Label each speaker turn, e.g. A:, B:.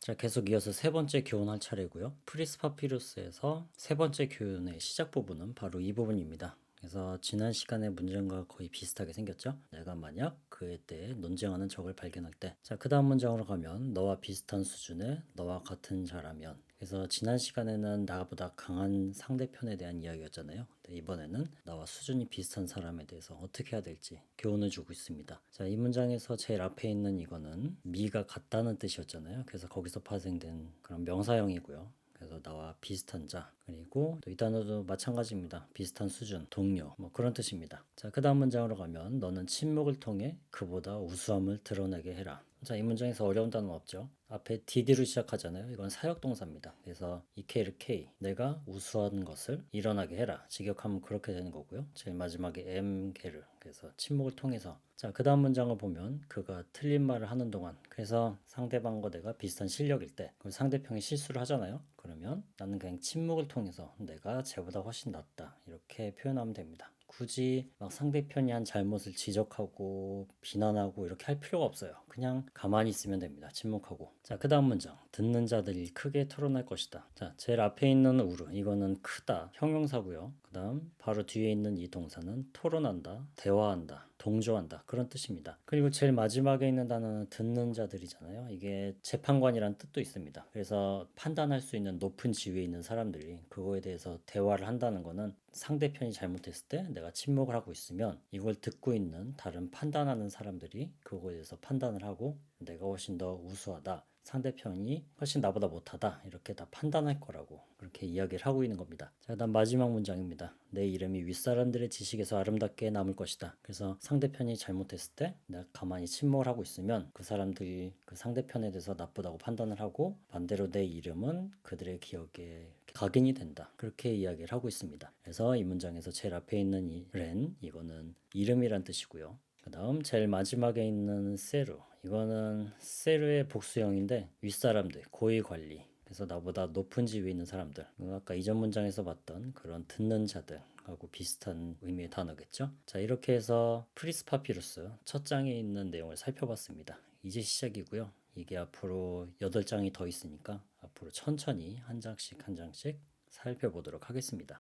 A: 자, 계속 이어서 세 번째 교훈할 차례고요. 프리스 파피루스에서 세 번째 교훈의 시작 부분은 바로 이 부분입니다. 그래서 지난 시간의 문장과 거의 비슷하게 생겼죠. 내가 만약 그에 대해 논쟁하는 적을 발견할 때, 자, 그 다음 문장으로 가면 너와 비슷한 수준의 너와 같은 자라면. 그래서 지난 시간에는 나보다 강한 상대편에 대한 이야기였잖아요. 이번에는 나와 수준이 비슷한 사람에 대해서 어떻게 해야 될지 교훈을 주고 있습니다. 자, 이 문장에서 제일 앞에 있는 이거는 미가 같다는 뜻이었잖아요. 그래서 거기서 파생된 그런 명사형이고요. 그래서 나와 비슷한 자 그리고 또 이 단어도 마찬가지입니다. 비슷한 수준, 동료 뭐 그런 뜻입니다. 자, 그 다음 문장으로 가면 너는 침묵을 통해 그보다 우수함을 드러내게 해라. 자, 이 문장에서 어려운 단어는 없죠. 앞에 did로 시작하잖아요. 이건 사역동사입니다. 그래서 이 K를 K, 내가 우수한 것을 일어나게 해라. 직역하면 그렇게 되는 거고요. 제일 마지막에 M, 게르. 그래서 침묵을 통해서. 자, 그 다음 문장을 보면 그가 틀린 말을 하는 동안 그래서 상대방과 내가 비슷한 실력일 때 그럼 상대편이 실수를 하잖아요. 그러면 나는 그냥 침묵을 통해서 내가 쟤보다 훨씬 낫다. 이렇게 표현하면 됩니다. 굳이 막 상대편이 한 잘못을 지적하고 비난하고 이렇게 할 필요가 없어요. 그냥 가만히 있으면 됩니다. 침묵하고. 자, 그 다음 문장. 듣는 자들이 크게 토론할 것이다. 자, 제일 앞에 있는 우르. 이거는 크다. 형용사고요. 그 다음 바로 뒤에 있는 이 동사는 토론한다, 대화한다, 동조한다. 그런 뜻입니다. 그리고 제일 마지막에 있는 단어는 듣는 자들이잖아요. 이게 재판관이란 뜻도 있습니다. 그래서 판단할 수 있는 높은 지위에 있는 사람들이 그거에 대해서 대화를 한다는 거는 상대편이 잘못했을 때 내가 침묵을 하고 있으면 이걸 듣고 있는 다른 판단하는 사람들이 그거에 대해서 판단을 하고 내가 훨씬 더 우수하다. 상대편이 훨씬 나보다 못하다. 이렇게 다 판단할 거라고 그렇게 이야기를 하고 있는 겁니다. 자, 그다음 마지막 문장입니다. 내 이름이 윗사람들의 지식에서 아름답게 남을 것이다. 그래서 상대편이 잘못했을 때 내가 가만히 침묵을 하고 있으면 그 사람들이 그 상대편에 대해서 나쁘다고 판단을 하고 반대로 내 이름은 그들의 기억에 각인이 된다. 그렇게 이야기를 하고 있습니다. 그래서 이 문장에서 제일 앞에 있는 이 렌, 이거는 이름이란 뜻이고요. 그 다음 제일 마지막에 있는 세루. 이거는 세루의 복수형인데 윗사람들 고위 관리. 그래서 나보다 높은 지위에 있는 사람들. 아까 이전 문장에서 봤던 그런 듣는 자들 하고 비슷한 의미의 단어겠죠? 자 이렇게 해서 프리스 파피루스 첫 장에 있는 내용을 살펴봤습니다. 이제 시작이고요. 이게 앞으로 8장이 더 있으니까 앞으로 천천히 한 장씩 한 장씩 살펴보도록 하겠습니다